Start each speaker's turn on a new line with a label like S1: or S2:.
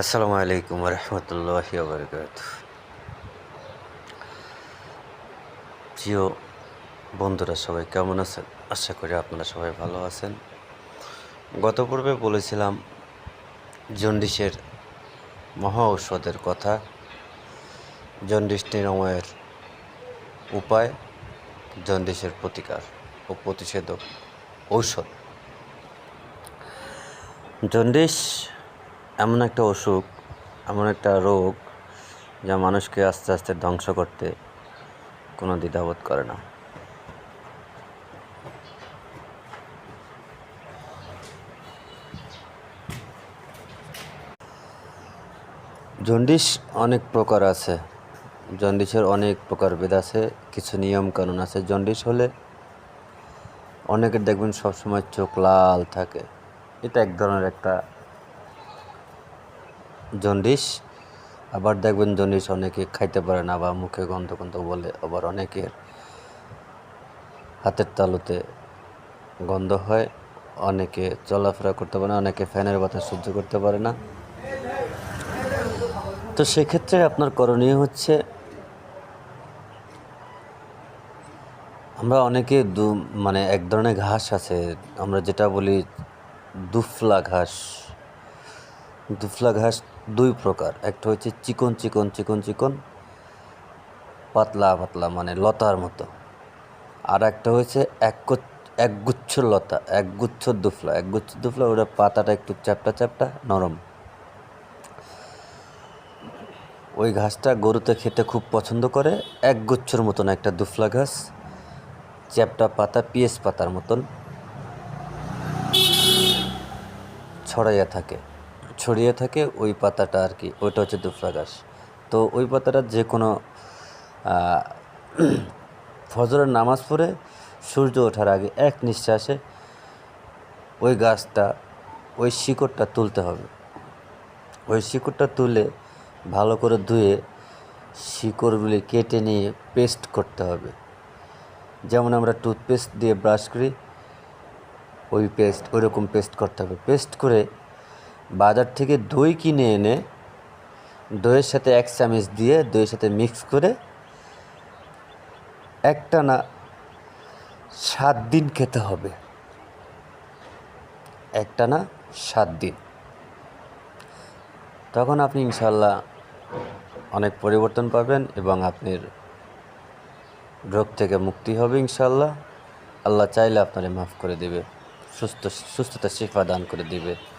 S1: আসসালামু আলাইকুম রহমতুল্লাহ বরকাত প্রিয় বন্ধুরা, সবাই কেমন আছেন? আশা করি আপনারা সবাই ভালো আছেন। গত পূর্বে বলেছিলাম জন্ডিসের মহা ঔষধের কথা। জন্ডিস নিরাময়ের উপায়, জন্ডিসের প্রতিকার ও প্রতিষেধক ঔষধ। জন্ডিস এমন একটা অসুখ, এমন একটা রোগ যা মানুষকে আস্তে আস্তে ধ্বংস করতে কোনো দ্বিধাবোধ করে না। জন্ডিস অনেক প্রকার আছে, জন্ডিসের অনেক প্রকার প্রকারভেদ আছে, কিছু নিয়ম কানুন আছে। জন্ডিস হলে অনেকের দেখবেন সবসময় চোখ লাল থাকে। এটা এক ধরনের একটা জন্ডিস। আবার দেখবেন জন্ডিস অনেকে খাইতে পারে না বা মুখে গন্ধ গন্ধ বলে, আবার অনেকের হাতের তালুতে গন্ধ হয়, অনেকে চলাফেরা করতে পারে না, অনেকে ফ্যানের বাতাস সহ্য করতে পারে না। তো সেক্ষেত্রে আপনার করণীয় হচ্ছে, আমরা অনেকে দু মানে এক ধরনের ঘাস আছে, আমরা যেটা বলি দুফলা ঘাস। দুফলা ঘাস দুই প্রকার। একটা হচ্ছে চিকন চিকন চিকন চিকন, পাতলা পাতলা মানে লতার মতো। আর একটা হচ্ছে এক একগুচ্ছ লতা একগুচ্ছ দুফলা। একগুচ্ছ দুফলা, ওটা পাতাটা একটু চ্যাপটা চ্যাপটা, নরম। ওই ঘাসটা গরুতে খেতে খুব পছন্দ করে। এক গুচ্ছর মতন একটা দুফলা ঘাস, চ্যাপটা পাতা, পিএস পাতার মতন ছড়াইয়া থাকে। ছড়িয়ে থাকে ওই পাতাটা আর কি, ওইটা হচ্ছে দুফলা তো ওই পাতাটা যে কোনো ফজরের নামাজ পড়ে সূর্য ওঠার আগে এক নিঃশ্বাসে ওই গাছটা, ওই শিকড়টা তুলতে হবে। ওই শিকড়টা তুলে ভালো করে ধুয়ে শিকড়গুলি কেটে নিয়ে পেস্ট করতে হবে। যেমন আমরা টুথপেস্ট দিয়ে ব্রাশ করি, ওই পেস্ট ওই রকম পেস্ট করতে হবে। পেস্ট করে বাজার থেকে দই কিনে এনে দইয়ের সাথে এক চামচ দিয়ে দইয়ের সাথে মিক্স করে একটা না সাত দিন খেতে হবে। একটা না সাত দিন। তখন আপনি ইনশাল্লাহ অনেক পরিবর্তন পাবেন এবং আপনার রোগ থেকে মুক্তি হবে ইনশাল্লাহ আল্লাহ চাইলে আপনারে মাফ করে দেবে, সুস্থ সুস্থতা শিফা দান করে দিবে।